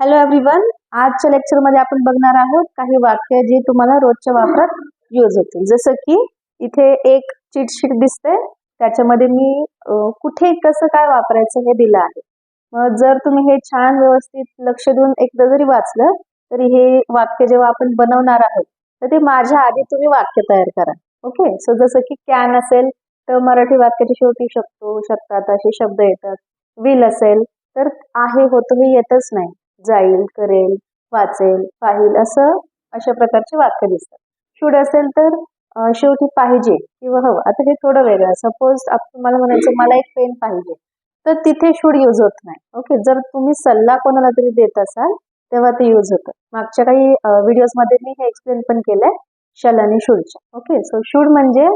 Hello everyone आजच्या लेक्चरमध्ये आपण बघणार आहोत काही वाक्य जी तुम्हाला रोजच्या वापरात यूज होतील. जसं की इथे एक चिटशीट दिसते. त्याच्यामध्ये मी कुठे कसं काय वापरायचं हे दिलं आहे. मग जर तुम्ही हे छान व्यवस्थित लक्ष देऊन एकदा जरी वाचलं तरी हे वाक्य जेव्हा आपण बनवणार आहोत तर ते माझ्या आधी तुम्ही वाक्य तयार करा. ओके? सो जसं की कॅन असेल तर मराठी वाक्याच्या शेवटी शकतो शकतात असे शब्द येतात. विल असेल तर आहे होतं हे येतच नाही. जाईल करेल वाचेल पाहिल असं अशा प्रकारचे वाक्य दिसतात. शुड असेल तर शेवटी पाहिजे किंवा हवं. आता हे थोडं वेगळं सपोज तुम्हाला म्हणायचं मला एक पेन पाहिजे. तर तिथे शूड यूज होत नाही. ओके जर तुम्ही सल्ला कोणाला तरी देत असाल तेव्हा ते यूज होतं. मागच्या काही व्हिडिओजमध्ये मी हे एक्सप्लेन पण केलंय शल आणि शूडच्या ओके सो शूड म्हणजे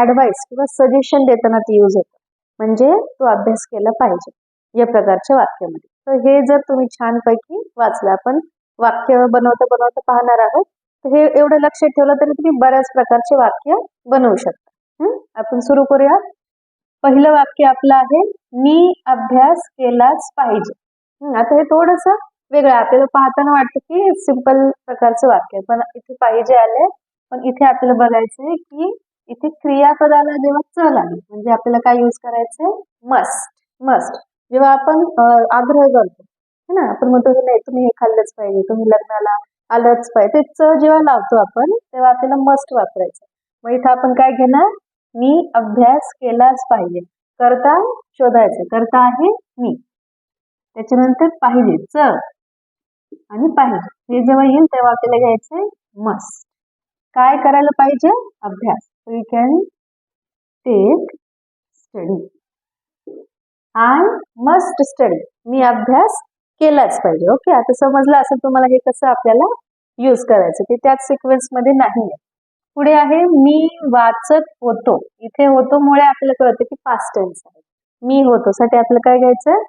ऍडवाइस किंवा सजेशन देताना ते यूज होतं. म्हणजे तो अभ्यास केला पाहिजे या प्रकारच्या वाक्यामध्ये. तर हे जर तुम्ही छानपैकी वाचलं आपण वाक्य बनवता बनवता पाहणार आहोत. तर हे एवढं लक्षात ठेवलं तरी तुम्ही बऱ्याच प्रकारचे वाक्य बनवू शकता. आपण सुरू करूया. पहिलं वाक्य आपलं आहे मी अभ्यास केलाच पाहिजे. आता हे थोडस वेगळं आपल्याला पाहताना वाटतं की सिंपल प्रकारचं वाक्य पण इथे पाहिजे आले पण इथे आपल्याला बघायचंय की इथे क्रियापदाला जेव्हा चल आली म्हणजे आपल्याला काय यूज करायचंय? मस्ट. मस्ट. जेव्हा आपण आग्रह करतो है ना? आपण म्हणतो की नाही तुम्ही हे खाल्लंच पाहिजे तुम्ही लग्नाला आलंच पाहिजे. ते च जेव्हा लावतो आपण तेव्हा आपल्याला मस्ट वापरायचं. मग इथं आपण काय घेणार? मी अभ्यास केलाच पाहिजे. करता शोधायचं. करता आहे मी. त्याच्यानंतर पाहिजे च आणि पाहिजे. हे जेव्हा येईल तेव्हा आपल्याला घ्यायचंय मस्ट काय करायला पाहिजे? अभ्यास. We can take study I must study. मी अभ्यास केलाच पाहिजे. ओके? आता समजलं असेल तुम्हाला हे कसं आपल्याला यूज करायचं? ते त्याच सिक्वेन्समध्ये नाही आहे. पुढे आहे मी वाचत होतो. इथे होतो मुळे आपल्याला कळतं की पास्ट टेन्स आहे. मी होतो. साठी आपल्याला काय घ्यायचं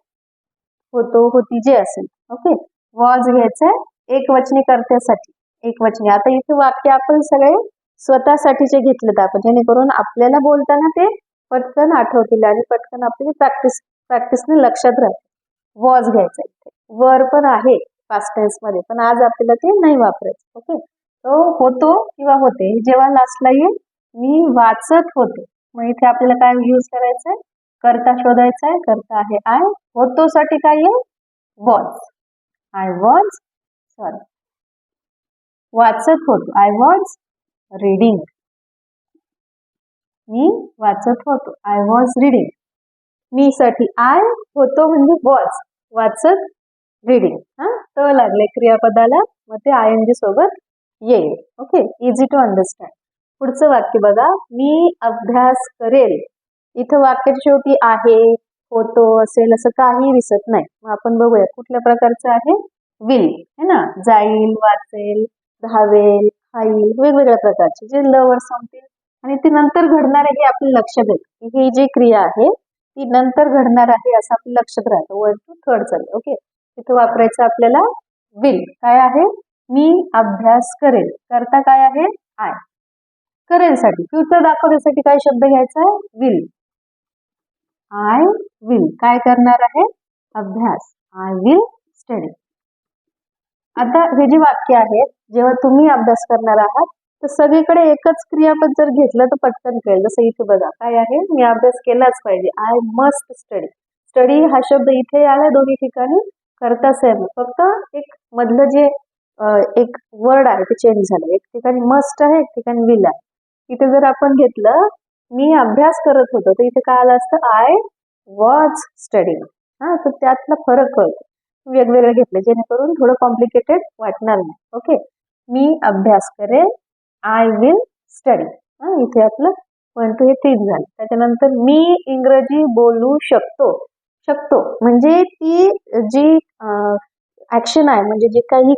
होतो होती जे असेल. ओके? वॉज घ्यायचंय एक वचने कर्त्यासाठी. एक वचने आता इथे वाक्य आपण सगळे स्वतःसाठीचे घेतलेत आपण. जेणेकरून आपल्याला बोलताना ते पटकन आठवतील आणि पटकन आपली प्रॅक्टिस प्रॅक्टिसने लक्षात राहते. वॉज घ्यायचं इथे. वर पण आहे पास्ट टेन्समध्ये पण आज आपल्याला ते नाही वापरायचं ओके तो होतो किंवा होते जेव्हा लास्टला येईल मी वाचत होते. मग इथे आपल्याला काय यूज करायचंय? करता शोधायचा आहे करता आहे आय होतो साठी काय येईल? वॉज आय वॉज सॉरी वाचत होतो. आय वॉज रीडिंग मी वाचत होतो. आय वॉज रीडिंग मी साठी आय होतो म्हणजे वॉच वाचत रीडिंग हा? त लागले क्रियापदाला. मग ते आय एन जी सोबत येईल. ओके इझी टू अंडरस्टँड पुढचं वाक्य बघा. मी अभ्यास करेल. इथं वाक्याच्या शेवटी आहे होतो असेल असं काही दिसत नाही. मग आपण बघूया कुठल्या प्रकारचं आहे? विल है ना? जाईल वाचेल धावेल खाईल. वेगवेगळ्या प्रकारचे. जे लवर संपतील. आणि ते नंतर घडणार आहे हे आपल्या लक्षात येतं ही जी क्रिया आहे ती नंतर घडणार आहे असं आपलं लक्षात राहतं. वन टू थर्ड चालेल ओके तिथं वापरायचं आपल्याला विल काय आहे? मी अभ्यास करेल. करता काय आहे? आय करेल साठी फ्युचर दाखवण्यासाठी काय शब्द घ्यायचा आहे? विल आय विल काय करणार आहे? अभ्यास. आय विल स्टडी आता हे जे वाक्य आहेत जेव्हा तुम्ही अभ्यास करणार आहात तर सगळीकडे एकच क्रियापद जर घेतलं तर पटकन कळेल. जसं इथे बघा काय आहे? मी अभ्यास केलाच पाहिजे. आय मस्ट स्टडी स्टडी हा शब्द इथे आला दोन्ही ठिकाणी. करता सेम फक्त एक मधलं जे एक वर्ड आहे ते चेंज झालं. एक ठिकाणी मस्ट आहे एक ठिकाणी विल आहे. इथे जर आपण घेतलं मी अभ्यास करत होतो तर इथे काय आलं असतं? आय वॉज स्टडिंग हा तर त्यातला फरक कळतो. वेगवेगळं घेतलं जेणेकरून थोडं कॉम्प्लिकेटेड वाटणार नाही. ओके मी अभ्यास करेल आय विल स्टडी इथे आपलं वन टू हे तीन झालं. त्याच्यानंतर मी इंग्रजी बोलू शकतो. शकतो. म्हणजे ती जी ऍक्शन आहे म्हणजे जी काही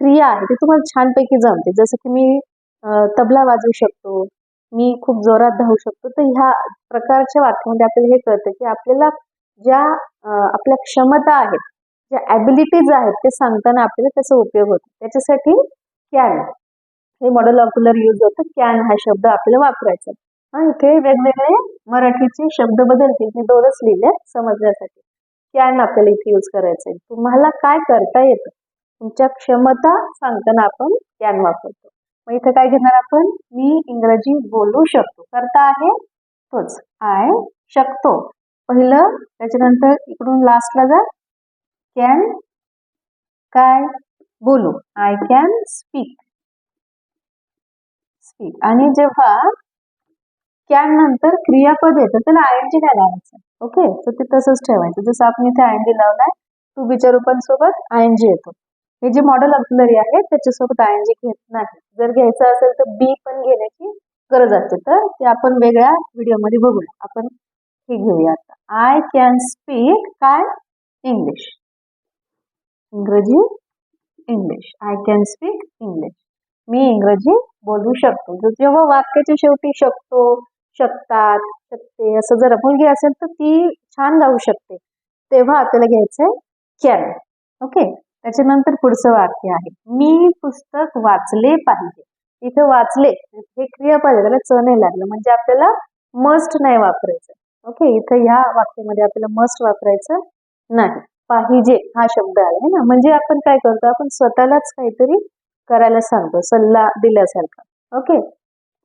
क्रिया आहे ती तुम्हाला छानपैकी जमते जसं की मी तबला वाजवू शकतो मी खूप जोरात धावू शकतो तर ह्या प्रकारच्या वाक्यामध्ये आपल्याला हे कळतं की आपल्याला ज्या आपल्या क्षमता आहेत ज्या ॲबिलिटीज आहेत ते सांगताना आपल्याला त्याचा उपयोग होतो. त्याच्यासाठी कॅन हे मॉडेल ऑक्युलर यूज होतं. कॅन हा शब्द आपल्याला वापरायचा. हा इथे वेगवेगळे मराठीचे शब्द बदलतील. मी दोनच लिहिले समजण्यासाठी. कॅन आपल्याला इथे यूज करायचं आहे. तुम्हाला काय करता येतं? तुमच्या क्षमता सांगताना आपण कॅन वापरतो. मग इथं काय घेणार आपण? मी इंग्रजी बोलू शकतो. करता आहे? तोच. आय शकतो. पहिलं त्याच्यानंतर इकडून लास्टला जा. कॅन काय? बोलू. आय कॅन स्पीक आणि जेव्हा कॅन नंतर क्रियापद येतं त्याला आय एन जी काय लावायचं? ओके तर ते तसंच ठेवायचं. जसं आपण इथे आय एन जी लावलाय टू बीच्या रूपांसोबत आय एन जी येतो. हे जे मॉडेल ऑक्सिलरी आहे त्याच्यासोबत आय एन जी घेत नाही. जर घ्यायचं असेल तर बी पण घेण्याची गरज असते. तर ते आपण वेगळ्या व्हिडिओमध्ये बघूया. आपण हे घेऊया आता. आय कॅन स्पीक काय? इंग्लिश इंग्रजी English I can speak English मी इंग्रजी बोलू शकतो. जर जेव्हा वाक्याच्या शेवटी शकतो शकतात शकते असं जर मुलगी असेल तर ती छान गाऊ शकते. तेव्हा आपल्याला घ्यायचंय कॅन. ओके? त्याच्यानंतर पुढचं वाक्य आहे. मी पुस्तक वाचले पाहिजे. इथं वाचले हे क्रियापद त्याला च नाही लागलं. म्हणजे आपल्याला मस्ट नाही वापरायचं. ओके? इथं ह्या वाक्यामध्ये आपल्याला मस्ट वापरायचं नाही. पाहिजे हा शब्द आला ना? म्हणजे आपण काय करतो? आपण स्वतःलाच काहीतरी करायला सांगतो. सल्ला दिल्यासारखा. ओके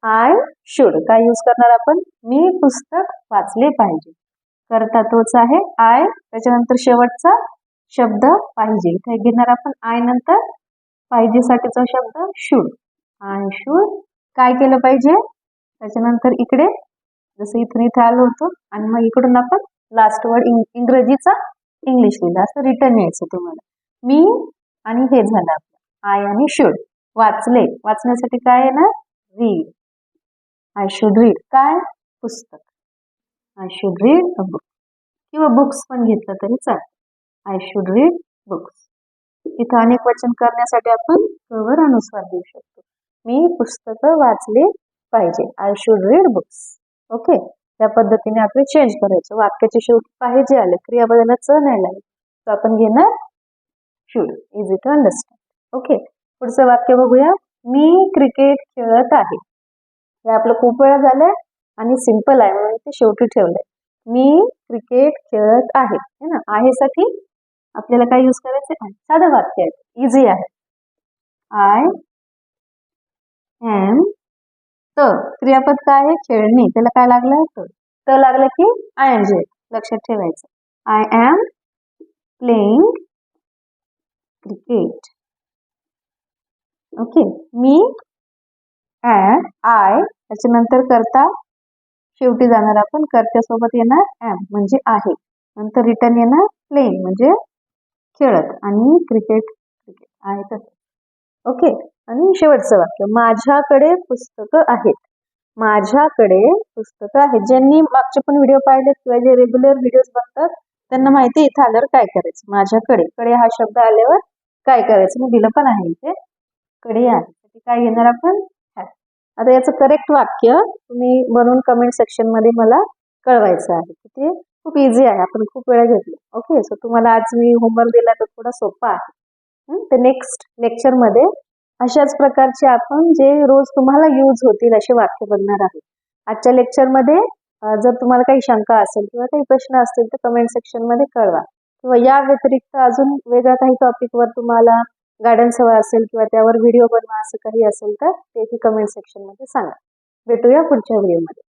आय शुड काय यूज करणार आपण? मी पुस्तक वाचले पाहिजे. करता तोच आहे. आय त्याच्यानंतर शेवटचा शब्द पाहिजे. इथे घेणार आपण आय नंतर पाहिजेसाठीचा शब्द शुड आय शुड काय केलं पाहिजे? त्याच्यानंतर इकडे जसं इथून इथे आलो होतो आणि मग इकडून आपण लास्ट वर्ड इंग्रजीचा इंग्लिश लिहिलं. असं रिटर्न यायचं तुम्हाला. मी आणि हे झालं आपलं. आय आणि शुड वाचले. वाचण्यासाठी काय आहे ना? रीड आय शुड रीड काय? पुस्तक. I should read a book किंवा बुक्स पण घेतलं तरी चालेल. आय शुड रीड बुक्स इथं अनेक वचन करण्यासाठी आपण कवर अनुस्वार देऊ शकतो. मी पुस्तकं वाचले पाहिजे. I should read books okay त्या पद्धतीने आपण चेंज करायचं. वाक्याच्या शेवटी पाहिजे आले. क्रियापदाला च नाही लागेल. तर आपण घेणार should is it understand okay. पुढचं वाक्य बघूया. मी क्रिकेट खेळत आहे. हे आपलं खूप वेळा झालंय आणि सिंपल आहे म्हणून ते शेवटी ठेवलंय. मी क्रिकेट खेळत आहे. है ना? आहेसाठी आपल्याला काय यूज करायचं आहे? साधं वाक्य आहे. इझी आहे. आय एम त क्रियापद काय आहे? खेळणे. त्याला काय लागलं? त त लागलं की आय एम जे. लक्षात ठेवायचं. I am playing cricket okay me and I त्याच्यानंतर करता शेवटी जाणार आपण कर्त्यासोबत येणार एम म्हणजे आहे. नंतर रिटर्न येणार प्लेन म्हणजे खेळत आणि क्रिकेट क्रिकेट आहे तसं. ओके आणि शेवटचं वाक्य माझ्याकडे पुस्तकं आहेत. माझ्याकडे पुस्तकं आहेत. ज्यांनी मागचे पण व्हिडिओ पाहिलेत किंवा जे रेग्युलर व्हिडिओज बघतात त्यांना माहिती आहे इथं आल्यावर काय करायचं? माझ्याकडे. कडे हा शब्द आल्यावर काय करायचं? मी दिलं पण आहे इथे. कडे आहे ते काय घेणार आपण? has. आता याचं करेक्ट वाक्य तुम्ही बनवून कमेंट सेक्शनमध्ये मला कळवायचं आहे. ते खूप इझी आहे. आपण खूप वेळा घेतलं. ओके सो तुम्हाला आज मी होमवर्क दिला तर थोडा सोपा आहे. तर नेक्स्ट लेक्चरमध्ये अशाच प्रकारचे आपण जे रोज तुम्हाला यूज होतील असे वाक्य बघणार आहोत आजच्या लेक्चरमध्ये जर तुम्हाला काही शंका असेल किंवा काही प्रश्न असतील तर कमेंट सेक्शनमध्ये कळवा. किंवा या व्यतिरिक्त अजून वेगळ्या काही टॉपिकवर तुम्हाला गार्डन हवा असेल किंवा त्यावर व्हिडिओ बनवा असं काही असेल तर तेही कमेंट सेक्शनमध्ये सांगा. भेटूया पुढच्या व्हिडिओमध्ये